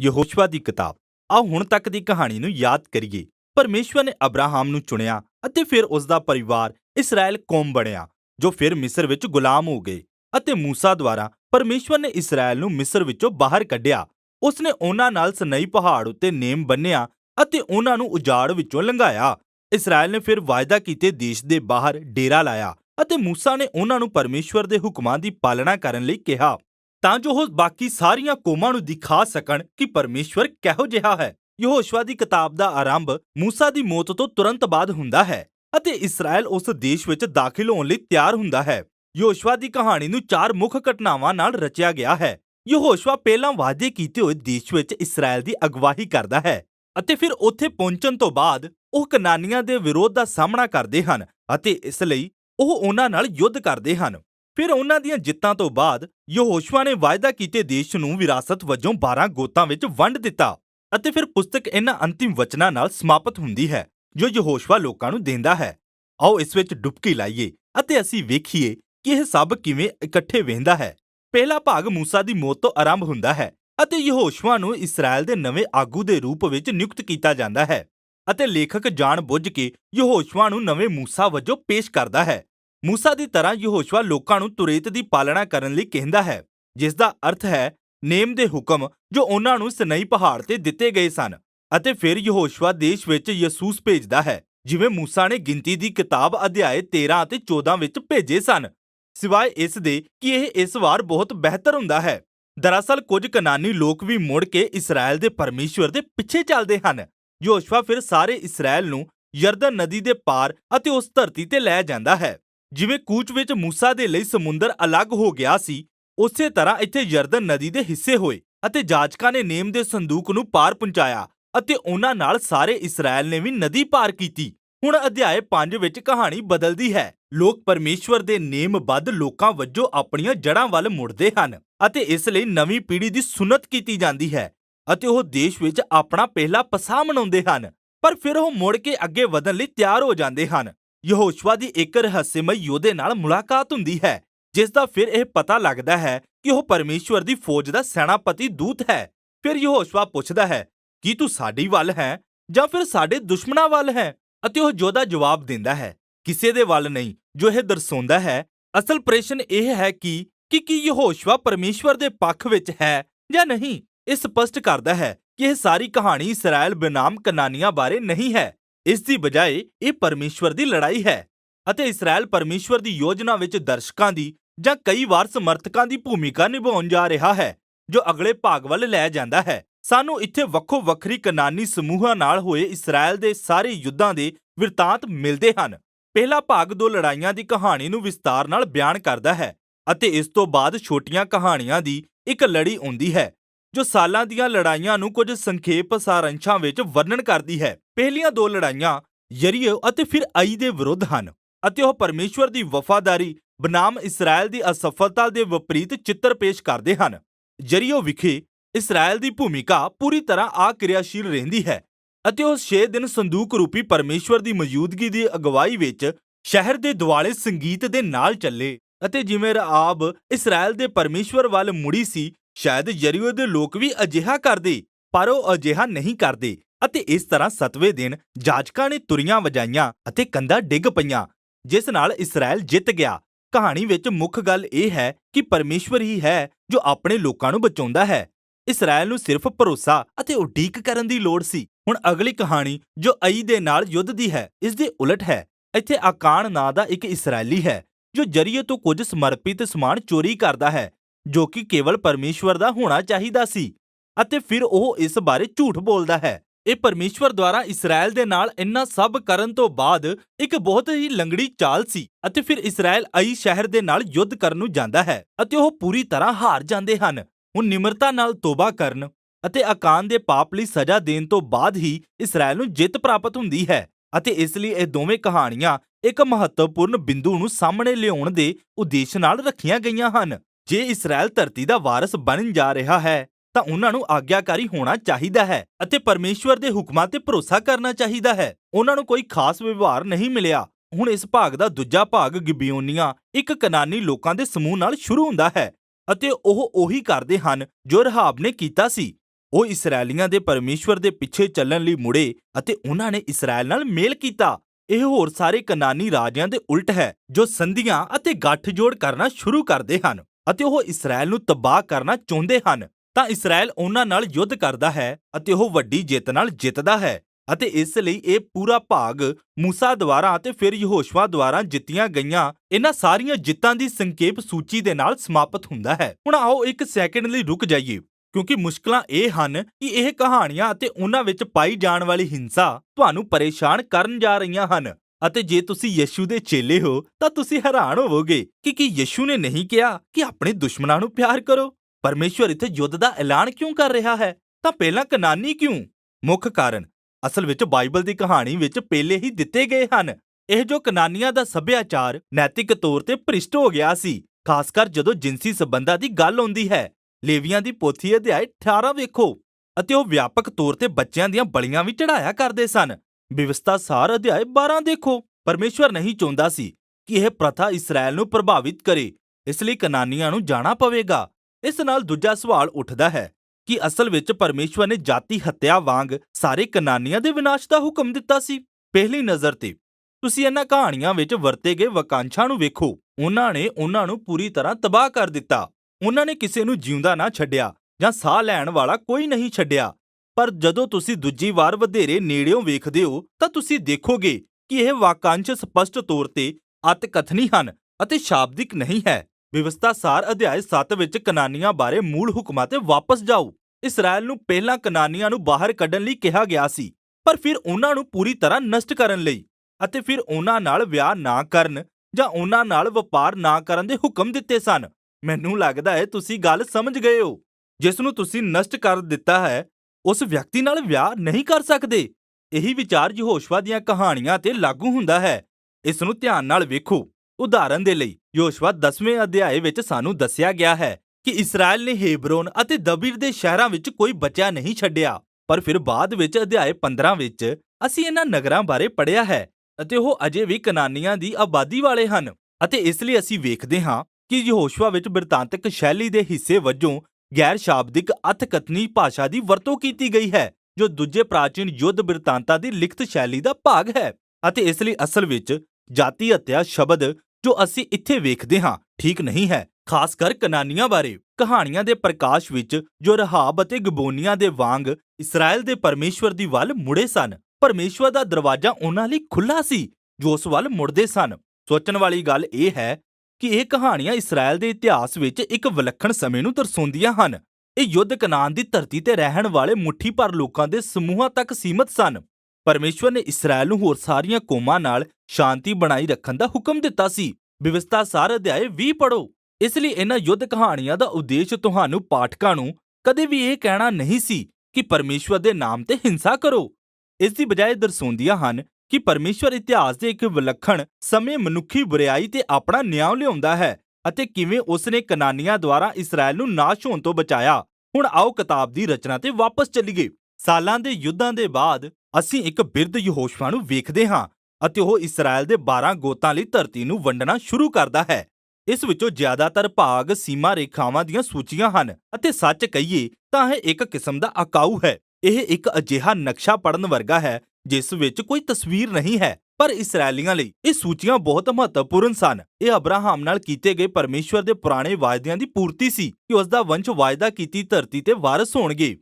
ਯਹੋਸ਼ੂਆ ਦੀ ਕਿਤਾਬ। ਆਓ ਹੁਣ ਤੱਕ ਦੀ ਕਹਾਣੀ ਨੂੰ ਯਾਦ ਕਰੀਏ। ਪਰਮੇਸ਼ਵਰ ਨੇ ਅਬਰਾਹਮ ਨੂੰ ਚੁਣਿਆ ਅਤੇ ਫਿਰ ਉਸ ਦਾ ਪਰਿਵਾਰ ਇਸਰਾਇਲ ਕੌਮ ਬਣਿਆ, ਜੋ ਫਿਰ ਮਿਸਰ ਵਿੱਚ ਗੁਲਾਮ ਹੋ ਗਏ ਅਤੇ ਮੂਸਾ ਦੁਆਰਾ ਪਰਮੇਸ਼ਵਰ ਨੇ ਇਸਰਾਇਲ ਨੂੰ ਮਿਸਰ ਵਿੱਚੋਂ ਬਾਹਰ ਕੱਢਿਆ। ਉਸ ਨੇ ਉਹਨਾਂ ਨਾਲ ਸਨਈ ਪਹਾੜ ਉੱਤੇ ਨੇਮ ਬੰਨਿਆ ਅਤੇ ਉਹਨਾਂ ਨੂੰ ਉਜਾੜ ਵਿੱਚੋਂ ਲੰਘਾਇਆ। ਇਸਰਾਇਲ ਨੇ ਫਿਰ ਵਾਅਦਾ ਕੀਤੇ ਦੇਸ਼ ਦੇ ਬਾਹਰ ਡੇਰਾ ਲਾਇਆ ਅਤੇ ਮੂਸਾ ਨੇ ਉਹਨਾਂ ਨੂੰ ਪਰਮੇਸ਼ਵਰ ਦੇ ਹੁਕਮਾਂ ਦੀ ਪਾਲਣਾ ਕਰਨ ਲਈ ਕਿਹਾ। ਤਾਂ ਜੋ ਉਹ ਬਾਕੀ ਸਾਰੀਆਂ ਕੌਮਾਂ ਨੂੰ ਦਿਖਾ ਸਕਣ ਕਿ ਪਰਮੇਸ਼ਵਰ ਕਿਹੋ ਜਿਹਾ ਹੈ। ਯਹੋਸ਼ੂਆ ਦੀ ਕਿਤਾਬ ਦਾ ਆਰੰਭ ਮੂਸਾ ਦੀ ਮੌਤ ਤੋਂ ਤੁਰੰਤ ਬਾਅਦ ਹੁੰਦਾ ਹੈ ਅਤੇ ਇਸਰਾਇਲ ਉਸ ਦੇਸ਼ ਵਿੱਚ ਦਾਖਲ ਹੋਣ ਲਈ ਤਿਆਰ ਹੁੰਦਾ ਹੈ। ਯਹੋਸ਼ੂਆ ਦੀ ਕਹਾਣੀ ਨੂੰ ਚਾਰ ਮੁੱਖ ਘਟਨਾਵਾਂ ਨਾਲ ਰਚਿਆ ਗਿਆ ਹੈ। ਯਹੋਸ਼ੂਆ ਪਹਿਲਾਂ ਵਾਅਦੇ ਕੀਤੇ ਹੋਏ ਦੇਸ਼ ਵਿੱਚ ਇਸਰਾਇਲ ਦੀ ਅਗਵਾਈ ਕਰਦਾ ਹੈ ਅਤੇ ਫਿਰ ਉੱਥੇ ਪਹੁੰਚਣ ਤੋਂ ਬਾਅਦ ਉਹ ਕਨਾਨੀਆਂ ਦੇ ਵਿਰੋਧ ਦਾ ਸਾਹਮਣਾ ਕਰਦੇ ਹਨ ਅਤੇ ਇਸ ਲਈ ਉਹ ਉਹਨਾਂ ਨਾਲ ਯੁੱਧ ਕਰਦੇ ਹਨ। ਫਿਰ ਉਹਨਾਂ ਦੀਆਂ ਜਿੱਤਾਂ ਤੋਂ ਬਾਅਦ ਯਹੋਸ਼ੂਆ ਨੇ ਵਾਅਦਾ ਕੀਤੇ ਦੇਸ਼ ਨੂੰ ਵਿਰਾਸਤ ਵਜੋਂ 12 ਗੋਤਾਂ ਵਿੱਚ ਵੰਡ ਦਿੱਤਾ ਅਤੇ ਫਿਰ ਪੁਸਤਕ ਇਹਨਾਂ ਅੰਤਿਮ ਵਚਨਾਂ ਨਾਲ ਸਮਾਪਤ ਹੁੰਦੀ ਹੈ, ਜੋ ਯਹੋਸ਼ੂਆ ਲੋਕਾਂ ਨੂੰ ਦਿੰਦਾ ਹੈ। ਆਓ ਇਸ ਵਿੱਚ ਡੁਬਕੀ ਲਾਈਏ ਅਤੇ ਅਸੀਂ ਵੇਖੀਏ ਕਿ ਇਹ ਸਭ ਕਿਵੇਂ ਇਕੱਠੇ ਵਹਿੰਦਾ ਹੈ। ਪਹਿਲਾ ਭਾਗ ਮੂਸਾ ਦੀ ਮੌਤ ਤੋਂ ਆਰੰਭ ਹੁੰਦਾ ਹੈ ਅਤੇ ਯਹੋਸ਼ੂਆ ਨੂੰ ਇਸਰਾਇਲ ਦੇ ਨਵੇਂ ਆਗੂ ਦੇ ਰੂਪ ਵਿੱਚ ਨਿਯੁਕਤ ਕੀਤਾ ਜਾਂਦਾ ਹੈ ਅਤੇ ਲੇਖਕ ਜਾਣ ਬੁੱਝ ਕੇ ਯਹੋਸ਼ੂਆ ਨੂੰ ਨਵੇਂ ਮੂਸਾ ਵਜੋਂ ਪੇਸ਼ ਕਰਦਾ ਹੈ। ਮੂਸਾ ਦੀ ਤਰ੍ਹਾਂ ਯਹੋਸ਼ੂਆ ਲੋਕਾਂ ਨੂੰ ਤੁਰੇਤ ਦੀ ਪਾਲਣਾ ਕਰਨ ਲਈ ਕਹਿੰਦਾ ਹੈ ਜਿਸ ਦਾ ਅਰਥ ਹੈ, ਨੇਮ ਦੇ ਹੁਕਮ, ਜੋ ਉਹਨਾਂ ਨੂੰ ਸਨਈ ਪਹਾੜ ਤੇ ਦਿੱਤੇ ਗਏ ਸਨ, ਅਤੇ ਫਿਰ ਯਹੋਸ਼ੂਆ ਦੇਸ਼ ਵਿੱਚ ਯਸੂਸ ਭੇਜਦਾ ਹੈ, ਜਿਵੇਂ ਮੂਸਾ ਨੇ ਗਿਣਤੀ ਦੀ ਕਿਤਾਬ ਅਧਿਆਏ 13 ਅਤੇ 14 ਵਿੱਚ ਭੇਜੇ ਸਨ। ਸਿਵਾਏ ਇਸ ਦੇ ਕਿ ਇਹ ਇਸ ਵਾਰ ਬਹੁਤ ਬਿਹਤਰ ਹੁੰਦਾ ਹੈ। ਦਰਅਸਲ ਕੁਝ ਕਨਾਨੀ ਲੋਕ ਵੀ ਮੁੜ ਕੇ ਇਸਰਾਇਲ ਦੇ ਪਰਮੇਸ਼ਵਰ ਦੇ ਪਿੱਛੇ ਚੱਲਦੇ ਹਨ। ਯਹੋਸ਼ੂਆ ਫਿਰ ਸਾਰੇ ਇਸਰਾਇਲ ਨੂੰ ਯਰਦਨ ਨਦੀ ਦੇ ਪਾਰ ਅਤੇ ਉਸ ਧਰਤੀ ਤੇ ਲੈ ਜਾਂਦਾ ਹੈ। ਜਿਵੇਂ ਕੂਚ ਵਿੱਚ ਮੂਸਾ ਦੇ ਲਈ ਸਮੁੰਦਰ ਅਲੱਗ ਹੋ ਗਿਆ ਸੀ, ਉਸੇ ਤਰ੍ਹਾਂ ਇੱਥੇ ਯਰਦਨ ਨਦੀ ਦੇ ਹਿੱਸੇ ਹੋਏ ਅਤੇ ਜਾਜਕਾਂ ਨੇ ਨੇਮ ਦੇ ਸੰਦੂਕ ਨੂੰ ਪਾਰ ਪਹੁੰਚਾਇਆ ਅਤੇ ਉਹਨਾਂ ਨਾਲ ਸਾਰੇ ਇਸਰਾਇਲ ਨੇ ਵੀ ਨਦੀ ਪਾਰ ਕੀਤੀ। ਹੁਣ ਅਧਿਆਏ 5 ਵਿੱਚ ਕਹਾਣੀ ਬਦਲਦੀ ਹੈ। ਲੋਕ ਪਰਮੇਸ਼ਵਰ ਦੇ ਨੇਮਬੱਧ ਲੋਕਾਂ ਵਜੋਂ ਆਪਣੀਆਂ ਜੜ੍ਹਾਂ ਵੱਲ ਮੁੜਦੇ ਹਨ ਅਤੇ ਇਸ ਲਈ ਨਵੀਂ ਪੀੜ੍ਹੀ ਦੀ ਸੁਨਤ ਕੀਤੀ ਜਾਂਦੀ ਹੈ ਅਤੇ ਉਹ ਦੇਸ਼ ਵਿੱਚ ਆਪਣਾ ਪਹਿਲਾ ਪਸਾਹ ਮਨਾਉਂਦੇ ਹਨ, ਪਰ ਫਿਰ ਉਹ ਮੁੜ ਕੇ ਅੱਗੇ ਵਧਣ ਲਈ ਤਿਆਰ ਹੋ ਜਾਂਦੇ ਹਨ। ਯਹੋਸ਼ੂਆ ਦੀ ਇੱਕ ਰਹੱਸਮਈ ਯੋਧੇ ਨਾਲ ਮੁਲਾਕਾਤ ਹੁੰਦੀ ਹੈ ਜਿਸ ਦਾ ਫਿਰ ਇਹ ਪਤਾ ਲੱਗਦਾ ਹੈ ਕਿ ਉਹ ਪਰਮੇਸ਼ਵਰ ਦੀ ਫੌਜ ਦਾ ਸੈਨਾਪਤੀ ਦੂਤ ਹੈ। ਫਿਰ ਯਹੋਸ਼ੂਆ ਪੁੱਛਦਾ ਹੈ, ਕੀ ਤੂੰ ਸਾਡੀ ਵੱਲ ਹੈ ਜਾਂ ਫਿਰ ਸਾਡੇ ਦੁਸ਼ਮਣਾਂ ਵੱਲ ਹੈ? ਅਤੇ ਉਹ ਯੋਧਾ ਜਵਾਬ ਦਿੰਦਾ ਹੈ, ਕਿਸੇ ਦੇ ਵੱਲ ਨਹੀਂ, ਜੋ ਇਹ ਦਰਸਾਉਂਦਾ ਹੈ। ਅਸਲ ਪ੍ਰਸ਼ਨ ਇਹ ਹੈ ਕਿ ਕਿ ਕੀ ਯਹੋਸ਼ਵਾ ਪਰਮੇਸ਼ਵਰ ਦੇ ਪੱਖ ਵਿੱਚ ਹੈ ਜਾਂ ਨਹੀਂ? ਇਹ ਸਪਸ਼ਟ ਕਰਦਾ ਹੈ ਕਿ ਇਹ ਸਾਰੀ ਕਹਾਣੀ ਇਸਰਾਇਲ ਬਨਾਮ ਕਨਾਨੀਆਂ ਬਾਰੇ ਨਹੀਂ ਹੈ। ਇਸ ਦੀ ਬਜਾਏ ਇਹ ਪਰਮੇਸ਼ਵਰ ਦੀ ਲੜਾਈ ਹੈ ਅਤੇ ਇਸਰਾਇਲ ਪਰਮੇਸ਼ਵਰ ਦੀ ਯੋਜਨਾ ਵਿੱਚ ਦਰਸ਼ਕਾਂ ਦੀ ਜਾਂ ਕਈ ਵਾਰ ਸਮਰਥਕਾਂ ਦੀ ਭੂਮਿਕਾ ਨਿਭਾਉਣ ਜਾ ਰਿਹਾ ਹੈ, ਜੋ ਅਗਲੇ ਭਾਗ ਵੱਲ ਲੈ ਜਾਂਦਾ ਹੈ। ਸਾਨੂੰ ਇੱਥੇ ਵੱਖੋ ਵੱਖਰੀ ਕਨਾਨੀ ਸਮੂਹਾਂ ਨਾਲ ਹੋਏ ਇਸਰਾਇਲ ਦੇ ਸਾਰੇ ਯੁੱਧਾਂ ਦੇ ਵਿਰਤਾਂਤ ਮਿਲਦੇ ਹਨ। ਪਹਿਲਾ ਭਾਗ ਦੋ ਲੜਾਈਆਂ ਦੀ ਕਹਾਣੀ ਨੂੰ ਵਿਸਤਾਰ ਨਾਲ ਬਿਆਨ ਕਰਦਾ ਹੈ ਅਤੇ ਇਸ ਤੋਂ ਬਾਅਦ ਛੋਟੀਆਂ ਕਹਾਣੀਆਂ ਦੀ ਇੱਕ ਲੜੀ ਆਉਂਦੀ ਹੈ। ਜੋ ਸਾਲਾਂ ਦੀਆਂ ਲੜਾਈਆਂ ਨੂੰ ਕੁਝ ਸੰਖੇਪ ਸਾਰੰਸ਼ਾਂ ਵਿੱਚ ਵਰਣਨ ਕਰਦੀ ਹੈ। ਪਹਿਲੀਆਂ ਦੋ ਲੜਾਈਆਂ ਯਰੀਓ ਅਤੇ ਫਿਰ ਆਈ ਦੇ ਵਿਰੁੱਧ ਹਨ ਅਤੇ ਉਹ ਪਰਮੇਸ਼ਵਰ ਦੀ ਵਫਾਦਾਰੀ, ਬਨਾਮ ਇਸਰਾਇਲ ਦੀ ਅਸਫਲਤਾ ਦੇ ਵਿਪਰੀਤ ਚਿੱਤਰ ਪੇਸ਼ ਕਰਦੇ ਹਨ। ਜਰੀਓ ਵਿਖੇ ਇਸਰਾਇਲ ਦੀ ਭੂਮਿਕਾ ਪੂਰੀ ਤਰ੍ਹਾਂ ਆਕਿਰਿਆਸ਼ੀਲ ਰਹਿੰਦੀ ਹੈ ਅਤੇ ਉਹ 6 ਦਿਨ ਸੰਦੂਕ ਰੂਪੀ ਪਰਮੇਸ਼ਵਰ ਦੀ ਮੌਜੂਦਗੀ ਦੀ ਅਗਵਾਈ ਵਿੱਚ ਸ਼ਹਿਰ ਦੇ ਦੁਆਲੇ ਸੰਗੀਤ ਦੇ ਨਾਲ ਚੱਲੇ ਅਤੇ ਜਿਵੇਂ ਰਾਬ ਇਸਰਾਇਲ ਦੇ ਪਰਮੇਸ਼ਵਰ ਵੱਲ ਮੁੜੀ ਸੀ ਸ਼ਾਇਦ ਯਰੀਓ ਦੇ ਲੋਕ ਵੀ ਅਜਿਹਾ ਕਰਦੇ, ਪਰ ਉਹ ਅਜਿਹਾ ਨਹੀਂ ਕਰਦੇ ਅਤੇ ਇਸ ਤਰ੍ਹਾਂ ਸਤਵੇਂ ਦਿਨ ਜਾਜਕਾਂ ਨੇ ਤੁਰੀਆਂ ਵਜਾਈਆਂ ਅਤੇ ਕੰਧਾਂ ਡਿੱਗ ਪਈਆਂ, ਜਿਸ ਨਾਲ ਇਸਰਾਇਲ ਜਿੱਤ ਗਿਆ। ਕਹਾਣੀ ਵਿੱਚ ਮੁੱਖ ਗੱਲ ਇਹ ਹੈ ਕਿ ਪਰਮੇਸ਼ਵਰ ਹੀ ਹੈ ਜੋ ਆਪਣੇ ਲੋਕਾਂ ਨੂੰ ਬਚਾਉਂਦਾ ਹੈ। ਇਸਰਾਇਲ ਨੂੰ ਸਿਰਫ ਭਰੋਸਾ ਅਤੇ ਉਡੀਕ ਕਰਨ ਦੀ ਲੋੜ ਸੀ। ਹੁਣ ਅਗਲੀ ਕਹਾਣੀ ਜੋ ਅਈ ਦੇ ਨਾਲ ਯੁੱਧ ਦੀ ਹੈ, ਇਸ ਦੇ ਉਲਟ ਹੈ। ਇੱਥੇ ਆਕਾਨ ਨਾਂ ਦਾ ਇੱਕ ਇਸਰਾਇਲੀ ਹੈ ਜੋ ਜਰੀਏ ਤੋਂ ਕੁਝ ਸਮਰਪਿਤ ਸਮਾਨ ਚੋਰੀ ਕਰਦਾ ਹੈ। ਜੋ ਕਿ ਕੇਵਲ ਪਰਮੇਸ਼ਵਰ ਦਾ ਹੋਣਾ ਚਾਹੀਦਾ ਸੀ ਅਤੇ ਫਿਰ ਉਹ ਇਸ ਬਾਰੇ ਝੂਠ ਬੋਲਦਾ ਹੈ। ਇਹ ਪਰਮੇਸ਼ਵਰ ਦੁਆਰਾ ਇਸਰਾਇਲ ਦੇ ਨਾਲ ਇੰਨਾ ਸਭ ਕਰਨ ਤੋਂ ਬਾਅਦ ਇੱਕ ਬਹੁਤ ਹੀ ਲੰਗੜੀ ਚਾਲ ਸੀ ਅਤੇ ਫਿਰ ਇਸਰਾਇਲ ਅਈ ਸ਼ਹਿਰ ਦੇ ਨਾਲ ਯੁੱਧ ਕਰਨ ਨੂੰ ਜਾਂਦਾ ਹੈ ਅਤੇ ਉਹ ਪੂਰੀ ਤਰ੍ਹਾਂ ਹਾਰ ਜਾਂਦੇ ਹਨ। ਹੁਣ ਨਿਮਰਤਾ ਨਾਲ ਤੋਬਾ ਕਰਨ ਅਤੇ ਅਕਾਨ ਦੇ ਪਾਪ ਲਈ ਸਜ਼ਾ ਦੇਣ ਤੋਂ ਬਾਅਦ ਹੀ ਇਸਰਾਇਲ ਨੂੰ ਜਿੱਤ ਪ੍ਰਾਪਤ ਹੁੰਦੀ ਹੈ ਅਤੇ ਇਸ ਲਈ ਇਹ ਦੋਵੇਂ ਕਹਾਣੀਆਂ ਇੱਕ ਮਹੱਤਵਪੂਰਨ ਬਿੰਦੂ ਨੂੰ ਸਾਹਮਣੇ ਲਿਆਉਣ ਦੇ ਉਦੇਸ਼ ਨਾਲ ਰੱਖੀਆਂ ਗਈਆਂ ਹਨ। ਜੇ ਇਸਰਾਇਲ ਧਰਤੀ ਦਾ ਵਾਰਿਸ ਬਣਨ ਜਾ ਰਿਹਾ ਹੈ, ਤਾਂ ਉਹਨਾਂ ਨੂੰ ਆਗਿਆਕਾਰੀ ਹੋਣਾ ਚਾਹੀਦਾ ਹੈ ਅਤੇ ਪਰਮੇਸ਼ਵਰ ਦੇ ਹੁਕਮਾਂ ਤੇ ਭਰੋਸਾ ਕਰਨਾ ਚਾਹੀਦਾ ਹੈ। ਉਹਨਾਂ ਨੂੰ ਕੋਈ ਖਾਸ ਵਿਵਹਾਰ ਨਹੀਂ ਮਿਲਿਆ। ਹੁਣ ਇਸ ਭਾਗ ਦਾ ਦੂਜਾ ਭਾਗ ਗਿਬਿਓਨੀਆਂ, ਇੱਕ ਕਨਾਨੀ ਲੋਕਾਂ ਦੇ ਸਮੂਹ ਨਾਲ ਸ਼ੁਰੂ ਹੁੰਦਾ ਹੈ ਅਤੇ ਉਹ ਉਹੀ ਕਰਦੇ ਹਨ ਜੋ ਰਹਾਬ ਨੇ ਕੀਤਾ ਸੀ। ਉਹ ਇਸرائیਲੀਆਂ ਦੇ ਪਰਮੇਸ਼ਵਰ ਦੇ ਪਿੱਛੇ ਚੱਲਣ ਲਈ ਮੁੜੇ ਅਤੇ ਉਹਨਾਂ ਨੇ ਇਸਰਾਇਲ ਨਾਲ ਮੇਲ ਕੀਤਾ। ਇਹ ਹੋਰ ਸਾਰੇ ਕਨਾਨੀ ਰਾਜਿਆਂ ਦੇ ਉਲਟ ਹੈ ਜੋ ਸੰਧੀਆਂ ਅਤੇ ਗੱਠਜੋੜ ਕਰਨਾ ਸ਼ੁਰੂ ਕਰਦੇ ਹਨ। ਅਤੇ ਉਹ ਇਸਰਾਇਲ ਨੂੰ ਤਬਾਹ ਕਰਨਾ ਚਾਹੁੰਦੇ ਹਨ, ਤਾਂ ਇਸਰਾਇਲ ਉਹਨਾਂ ਨਾਲ ਯੁੱਧ ਕਰਦਾ ਹੈ ਅਤੇ ਉਹ ਵੱਡੀ ਜਿੱਤ ਨਾਲ ਜਿੱਤਦਾ ਹੈ ਅਤੇ ਇਸ ਲਈ ਇਹ ਪੂਰਾ ਭਾਗ ਮੂਸਾ ਦੁਆਰਾ ਅਤੇ ਫਿਰ ਯਹੋਸ਼ੂਆ ਦੁਆਰਾ ਜਿੱਤੀਆਂ ਗਈਆਂ ਇਹਨਾਂ ਸਾਰੀਆਂ ਜਿੱਤਾਂ ਦੀ ਸੰਖੇਪ ਸੂਚੀ ਦੇ ਨਾਲ ਸਮਾਪਤ ਹੁੰਦਾ ਹੈ। ਹੁਣ ਆਓ ਇੱਕ ਸੈਕਿੰਡ ਲਈ ਰੁਕ ਜਾਈਏ, ਕਿਉਂਕਿ ਮੁਸ਼ਕਲਾਂ ਇਹ ਹਨ ਕਿ ਇਹ ਕਹਾਣੀਆਂ ਅਤੇ ਉਹਨਾਂ ਵਿੱਚ ਪਾਈ ਜਾਣ ਵਾਲੀ ਹਿੰਸਾ ਤੁਹਾਨੂੰ ਪਰੇਸ਼ਾਨ ਕਰਨ ਜਾ ਰਹੀਆਂ ਹਨ। ਅਤੇ ਜੇ ਤੁਸੀਂ ਯਿਸੂ ਦੇ ਚੇਲੇ ਹੋ, ਤਾਂ ਤੁਸੀਂ ਹੈਰਾਨ ਹੋਵੋਗੇ ਕਿ ਕੀ ਯਿਸੂ ਨੇ ਨਹੀਂ ਕਿਹਾ ਕਿ ਆਪਣੇ ਦੁਸ਼ਮਣਾਂ ਨੂੰ ਪਿਆਰ ਕਰੋ? ਪਰਮੇਸ਼ਵਰ ਇੱਥੇ ਯੁੱਧ ਦਾ ਐਲਾਨ ਕਿਉਂ ਕਰ ਰਿਹਾ ਹੈ? ਤਾਂ ਪਹਿਲਾਂ ਕਨਾਨੀ ਕਿਉਂ? ਮੁੱਖ ਕਾਰਨ, ਅਸਲ ਵਿੱਚ ਬਾਈਬਲ ਦੀ ਕਹਾਣੀ ਵਿੱਚ ਪਹਿਲੇ ਹੀ ਦਿੱਤੇ ਗਏ ਹਨ। ਇਹ ਜੋ ਕਨਾਨੀਆਂ ਦਾ ਸੱਭਿਆਚਾਰ ਨੈਤਿਕ ਤੌਰ ਤੇ ਭ੍ਰਿਸ਼ਟ ਹੋ ਗਿਆ ਸੀ, ਖਾਸ ਕਰ ਜਦੋਂ ਜਿਨਸੀ ਸਬੰਧਾਂ ਦੀ ਗੱਲ ਆਉਂਦੀ ਹੈ। ਲੇਵੀਆਂ ਦੀ ਪੋਥੀ ਅਧਿਆਇ 18 ਵੇਖੋ ਅਤੇ ਉਹ ਵਿਆਪਕ ਤੌਰ ਤੇ ਬੱਚਿਆਂ ਦੀਆਂ ਬਲੀਆਂ ਵੀ ਚੜਾਇਆ ਕਰਦੇ ਸਨ। ਵਿਵਸਥਾ ਸਾਰ ਅਧਿਆਇ 12 ਦੇਖੋ। ਪਰਮੇਸ਼ਵਰ ਨਹੀਂ ਚਾਹੁੰਦਾ ਸੀ ਕਿ ਇਹ ਪ੍ਰਥਾ ਇਸਰਾਇਲ ਨੂੰ ਪ੍ਰਭਾਵਿਤ ਕਰੇ। ਇਸ ਲਈ ਕਨਾਨੀਆਂ ਨੂੰ ਜਾਣਾ ਪਵੇਗਾ। ਇਸ ਨਾਲ ਦੂਜਾ ਸਵਾਲ ਉੱਠਦਾ ਹੈ ਕਿ ਅਸਲ ਵਿੱਚ ਪਰਮੇਸ਼ਵਰ ਨੇ ਜਾਤੀ ਹੱਤਿਆ ਵਾਂਗ ਸਾਰੇ ਕਨਾਨੀਆਂ ਦੇ ਵਿਨਾਸ਼ ਦਾ ਹੁਕਮ ਦਿੱਤਾ ਸੀ। ਪਹਿਲੀ ਨਜ਼ਰ ਤੇ ਤੁਸੀਂ ਇਹਨਾਂ ਕਹਾਣੀਆਂ ਵਿੱਚ ਵਰਤੇ ਗਏ ਵਾਕਾਂਸ਼ਾਂ ਨੂੰ ਵੇਖੋ। ਉਹਨਾਂ ਨੇ ਉਹਨਾਂ ਨੂੰ ਪੂਰੀ ਤਰ੍ਹਾਂ ਤਬਾਹ ਕਰ ਦਿੱਤਾ। ਉਹਨਾਂ ਨੇ ਕਿਸੇ ਨੂੰ ਜਿਉਂਦਾ ਨਾ ਛੱਡਿਆ ਜਾਂ ਸਾਹ ਲੈਣ ਵਾਲਾ ਕੋਈ ਨਹੀਂ ਛੱਡਿਆ। ਪਰ ਜਦੋਂ ਤੁਸੀਂ ਦੂਜੀ ਵਾਰ ਵਧੇਰੇ ਨੇੜਿਓਂ ਵੇਖਦੇ ਹੋ, ਤਾਂ ਤੁਸੀਂ ਦੇਖੋਗੇ ਕਿ ਇਹ ਵਾਕਾਂਸ਼ ਸਪਸ਼ਟ ਤੌਰ ਤੇ ਅਤਕਥਨੀ ਹਨ ਅਤੇ ਸ਼ਾਬਦਿਕ ਨਹੀਂ ਹੈ। ਵਿਵਸਥਾ ਸਾਰ ਅਧਿਆਇ 7 ਵਿੱਚ ਕਨਾਨੀਆਂ ਬਾਰੇ ਮੂਲ ਹੁਕਮਾਂ ਤੇ ਵਾਪਸ ਜਾਓ। ਇਸਰਾਇਲ ਨੂੰ ਪਹਿਲਾਂ ਕਨਾਨੀਆਂ ਨੂੰ ਬਾਹਰ ਕੱਢਣ ਲਈ ਕਿਹਾ ਗਿਆ ਸੀ, ਪਰ ਫਿਰ ਉਹਨਾਂ ਨੂੰ ਪੂਰੀ ਤਰ੍ਹਾਂ ਨਸ਼ਟ ਕਰਨ ਲਈ ਅਤੇ ਫਿਰ ਉਹਨਾਂ ਨਾਲ ਵਿਆਹ ਨਾ ਕਰਨ ਜਾਂ ਉਹਨਾਂ ਨਾਲ ਵਪਾਰ ਨਾ ਕਰਨ ਦੇ ਹੁਕਮ ਦਿੱਤੇ ਸਨ। ਮੈਨੂੰ ਲੱਗਦਾ ਹੈ ਤੁਸੀਂ ਗੱਲ ਸਮਝ ਗਏ ਹੋ। ਜਿਸ ਨੂੰ ਤੁਸੀਂ ਨਸ਼ਟ ਕਰ ਦਿੱਤਾ ਹੈ ਉਸ ਵਿਅਕਤੀ ਨਾਲ ਵਿਆਹ ਨਹੀਂ ਕਰ ਸਕਦੇ। ਇਹੀ ਵਿਚਾਰ ਯਹੋਸ਼ੂਆ ਦੀਆਂ ਕਹਾਣੀਆਂ ਤੇ ਲਾਗੂ ਹੁੰਦਾ ਹੈ। ਇਸ ਨੂੰ ਧਿਆਨ ਨਾਲ ਵੇਖੋ। ਉਦਾਹਰਨ ਦੇ ਲਈ, ਯਹੋਸ਼ੂਆ 10ਵੇਂ ਅਧਿਆਏ ਵਿੱਚ ਸਾਨੂੰ ਦੱਸਿਆ ਗਿਆ ਹੈ ਕਿ ਇਸਰਾਇਲ ਨੇ ਹੇਬਰੋਨ ਅਤੇ ਦਬੀਰ ਦੇ ਸ਼ਹਿਰਾਂ ਵਿੱਚ ਕੋਈ ਬਚਿਆ ਨਹੀਂ ਛੱਡਿਆ। ਪਰ ਫਿਰ ਬਾਅਦ ਵਿੱਚ ਅਧਿਆਏ 15 ਵਿੱਚ ਅਸੀਂ ਇਹਨਾਂ ਨਗਰਾਂ ਬਾਰੇ ਪੜ੍ਹਿਆ ਹੈ ਅਤੇ ਉਹ ਅਜੇ ਵੀ ਕਨਾਨੀਆਂ ਦੀ ਆਬਾਦੀ ਵਾਲੇ ਹਨ ਅਤੇ ਇਸ ਲਈ ਅਸੀਂ ਵੇਖਦੇ ਹਾਂ ਕਿ ਯਹੋਸ਼ੂਆ ਵਿੱਚ ਬਿਰਤਾਂਤਕ ਸ਼ੈਲੀ ਦੇ ਹਿੱਸੇ ਵਜੋਂ ਗੈਰ ਸ਼ਾਬਦਿਕ ਅਥਕਥਨੀ ਭਾਸ਼ਾ ਦੀ ਵਰਤੋਂ ਕੀਤੀ ਗਈ ਹੈ, ਜੋ ਦੂਜੇ ਪ੍ਰਾਚੀਨ ਯੁੱਧ ਬਿਰਤਾਂਤਾਂ ਦੀ ਲਿਖਤ ਸ਼ੈਲੀ ਦਾ ਭਾਗ ਹੈ ਅਤੇ ਇਸ ਲਈ ਅਸਲ ਵਿੱਚ ਜਾਤੀ ਹੱਤਿਆ ਸ਼ਬਦ ਜੋ ਅਸੀਂ ਇੱਥੇ ਵੇਖਦੇ ਹਾਂ, ਠੀਕ ਨਹੀਂ ਹੈ, ਖਾਸ ਕਰ ਕਨਾਨੀਆਂ ਬਾਰੇ। ਕਹਾਣੀਆਂ ਦੇ ਪ੍ਰਕਾਸ਼ ਵਿੱਚ ਜੋ ਰਹਾਬ ਅਤੇ ਗਬੋਨੀਆਂ ਦੇ ਵਾਂਗ ਇਸਰਾਇਲ ਦੇ ਪਰਮੇਸ਼ਵਰ ਦੀ ਵੱਲ ਮੁੜੇ ਸਨ, ਪਰਮੇਸ਼ਵਰ ਦਾ ਦਰਵਾਜ਼ਾ ਉਹਨਾਂ ਲਈ ਖੁੱਲਾ ਸੀ, ਜੋ ਉਸ ਵੱਲ ਮੁੜਦੇ ਸਨ। ਸੋਚਣ ਵਾਲੀ ਗੱਲ ਇਹ ਹੈ ਕਿ ਇਹ ਕਹਾਣੀਆਂ ਇਸਰਾਇਲ ਦੇ ਇਤਿਹਾਸ ਵਿੱਚ ਇੱਕ ਵਿਲੱਖਣ ਸਮੇਂ ਨੂੰ ਦਰਸਾਉਂਦੀਆਂ ਹਨ। ਇਹ ਯੁੱਧ ਕਨਾਨ ਦੀ ਧਰਤੀ ਤੇ ਰਹਿਣ ਵਾਲੇ ਮੁੱਠੀ ਭਰ ਲੋਕਾਂ ਦੇ ਸਮੂਹਾਂ ਤੱਕ ਸੀਮਤ ਸਨ। ਪਰਮੇਸ਼ਵਰ ਨੇ ਇਸਰਾਇਲ ਨੂੰ ਹੋਰ ਸਾਰੀਆਂ ਕੌਮਾਂ ਨਾਲ ਸ਼ਾਂਤੀ ਬਣਾਈ ਰੱਖਣ ਦਾ ਹੁਕਮ ਦਿੱਤਾ ਸੀ। ਵਿਵਸਥਾ ਸਾਰ ਅਧਿਆਏ 20 ਪੜੋ ਇਸ ਲਈ ਇਹਨਾਂ ਯੁੱਧ ਕਹਾਣੀਆਂ ਦਾ ਉਦੇਸ਼ ਤੁਹਾਨੂੰ ਪਾਠਕਾਂ ਨੂੰ ਕਦੇ ਵੀ ਇਹ ਕਹਿਣਾ ਨਹੀਂ ਸੀ ਕਿ ਪਰਮੇਸ਼ਵਰ ਦੇ ਨਾਮ ਤੇ ਹਿੰਸਾ ਕਰੋ। ਇਸ ਦੀ ਬਜਾਏ ਦਰਸਾਉਂਦੀਆਂ ਹਨ ਕਿ ਪਰਮੇਸ਼ਵਰ ਇਤਿਹਾਸ ਦੇ ਇੱਕ ਵਿਲੱਖਣ ਸਮੇਂ ਮਨੁੱਖੀ ਬੁਰੀਾਈ ਤੇ ਆਪਣਾ ਨਿਆਂ ਲਿਆਉਂਦਾ ਹੈ ਅਤੇ ਕਿਵੇਂ ਉਸ ਨੇ ਕਨਾਨੀਆਂ ਦੁਆਰਾ ਇਸਰਾਇਲ ਨੂੰ ਨਾਸ਼ ਹੋਣ ਤੋਂ ਬਚਾਇਆ। ਹੁਣ ਆਓ ਕਿਤਾਬ ਦੀ ਰਚਨਾ ਤੇ ਵਾਪਸ ਚੱਲੀਏ। ਸਾਲਾਂ ਦੇ ਯੁੱਧਾਂ ਦੇ ਬਾਅਦ ਅਸੀਂ ਇੱਕ ਬਿਰਧ ਯਹੋਸ਼ੂਆ ਨੂੰ ਵੇਖਦੇ ਹਾਂ ਅਤੇ ਉਹ ਇਸਰਾਇਲ ਦੇ 12 ਗੋਤਾਂ ਲਈ ਧਰਤੀ ਨੂੰ ਵੰਡਣਾ ਸ਼ੁਰੂ ਕਰਦਾ ਹੈ। ਇਸ ਵਿੱਚੋਂ ਜ਼ਿਆਦਾਤਰ ਭਾਗ ਸੀਮਾ ਰੇਖਾਵਾਂ ਦੀਆਂ ਸੂਚੀਆਂ ਹਨ ਅਤੇ ਸੱਚ ਕਹੀਏ ਤਾਂ ਇਹ ਇੱਕ ਕਿਸਮ ਦਾ ਅਕਾਊ ਹੈ। ਇਹ ਇੱਕ ਅਜਿਹਾ ਨਕਸ਼ਾ ਪੜਨ ਵਰਗਾ ਹੈ ਜਿਸ ਵਿੱਚ ਕੋਈ ਤਸਵੀਰ ਨਹੀਂ ਹੈ, ਪਰ ਇਸرائیਲੀਆਂ ਲਈ ਇਹ ਸੂਚੀਆਂ ਬਹੁਤ ਮਹੱਤਵਪੂਰਨ ਸਨ। ਇਹ ਅਬਰਾਹਾਮ ਨਾਲ ਕੀਤੇ ਗਏ ਪਰਮੇਸ਼ਵਰ ਦੇ ਪੁਰਾਣੇ ਵਾਅਦਿਆਂ ਦੀ ਪੂਰਤੀ ਸੀ ਕਿ ਉਸ ਦਾ ਵੰਸ਼ ਵਾਅਦਾ ਕੀਤੀ ਧਰਤੀ ਤੇ ਵਾਰਸ ਹੋਣਗੇ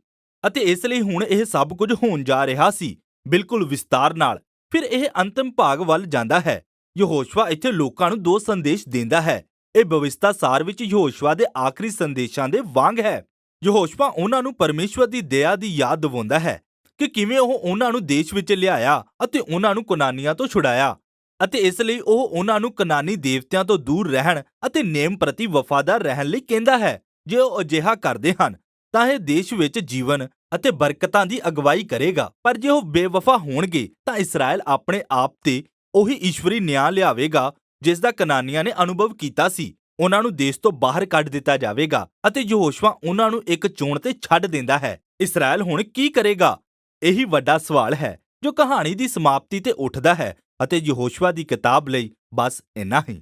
ਅਤੇ ਇਸ ਲਈ ਹੁਣ ਇਹ ਸਭ ਕੁਝ ਹੋਣ ਜਾ ਰਿਹਾ ਸੀ, ਬਿਲਕੁਲ ਵਿਸਤਾਰ ਨਾਲ। ਫਿਰ ਇਹ ਅੰਤਮ ਭਾਗ ਵੱਲ ਜਾਂਦਾ ਹੈ। ਯਹੋਸ਼ਵਾ ਇੱਥੇ ਲੋਕਾਂ ਨੂੰ ਦੋ ਸੰਦੇਸ਼ ਦਿੰਦਾ ਹੈ। ਇਹ ਬਵਿਸਤਾ ਸਾਰ ਵਿੱਚ ਯਹੋਸ਼ਵਾ ਦੇ ਆਖਰੀ ਸੰਦੇਸ਼ਾਂ ਦੇ ਵਾਂਗ ਹੈ। ਯਹੋਸ਼ਵਾ ਉਹਨਾਂ ਨੂੰ ਪਰਮੇਸ਼ਵਰ ਦੀ ਦਇਆ ਦੀ ਯਾਦ ਦਿਵਾਉਂਦਾ ਹੈ। ਕਿ ਕਿਵੇਂ ਉਹ ਉਹਨਾਂ ਨੂੰ ਦੇਸ਼ ਵਿੱਚ ਲਿਆਇਆ ਅਤੇ ਉਹਨਾਂ ਨੂੰ ਕਨਾਨੀਆਂ ਤੋਂ ਛੁਡਾਇਆ ਅਤੇ ਇਸ ਲਈ ਉਹ ਉਹਨਾਂ ਨੂੰ ਕਨਾਨੀ ਦੇਵਤਿਆਂ ਤੋਂ ਦੂਰ ਰਹਿਣ ਅਤੇ ਨੇਮ ਪ੍ਰਤੀ ਵਫਾਦਾਰ ਰਹਿਣ ਲਈ ਕਹਿੰਦਾ ਹੈ, ਜੇ ਉਹ ਅਜਿਹਾ ਕਰਦੇ ਹਨ, ਤਾਂ ਇਹ ਦੇਸ਼ ਵਿੱਚ ਜੀਵਨ ਅਤੇ ਬਰਕਤਾਂ ਦੀ ਅਗਵਾਈ ਕਰੇਗਾ। ਪਰ ਜੇ ਉਹ ਬੇਵਫਾ ਹੋਣਗੇ, ਤਾਂ ਇਸਰਾਇਲ ਆਪਣੇ ਆਪ ਤੇ ਉਹੀ ਈਸ਼ਵਰੀ ਨਿਆਂ ਲਿਆਵੇਗਾ, ਜਿਸ ਦਾ ਕਨਾਨੀਆਂ ਨੇ ਅਨੁਭਵ ਕੀਤਾ ਸੀ। ਉਹਨਾਂ ਨੂੰ ਦੇਸ਼ ਤੋਂ ਬਾਹਰ ਕੱਢ ਦਿੱਤਾ ਜਾਵੇਗਾ ਅਤੇ ਯਹੋਸ਼ੂਆ ਉਹਨਾਂ ਨੂੰ ਇੱਕ ਚੋਣ ਤੇ ਛੱਡ ਦਿੰਦਾ ਹੈ। ਇਸਰਾਇਲ ਹੁਣ ਕੀ ਕਰੇਗਾ? ਇਹੀ ਵੱਡਾ ਸਵਾਲ ਹੈ ਜੋ ਕਹਾਣੀ ਦੀ ਸਮਾਪਤੀ ਤੇ ਉੱਠਦਾ ਹੈ ਅਤੇ ਯਹੋਸ਼ੂਆ ਦੀ ਕਿਤਾਬ ਲਈ ਬਸ ਇੰਨਾ ਹੀ।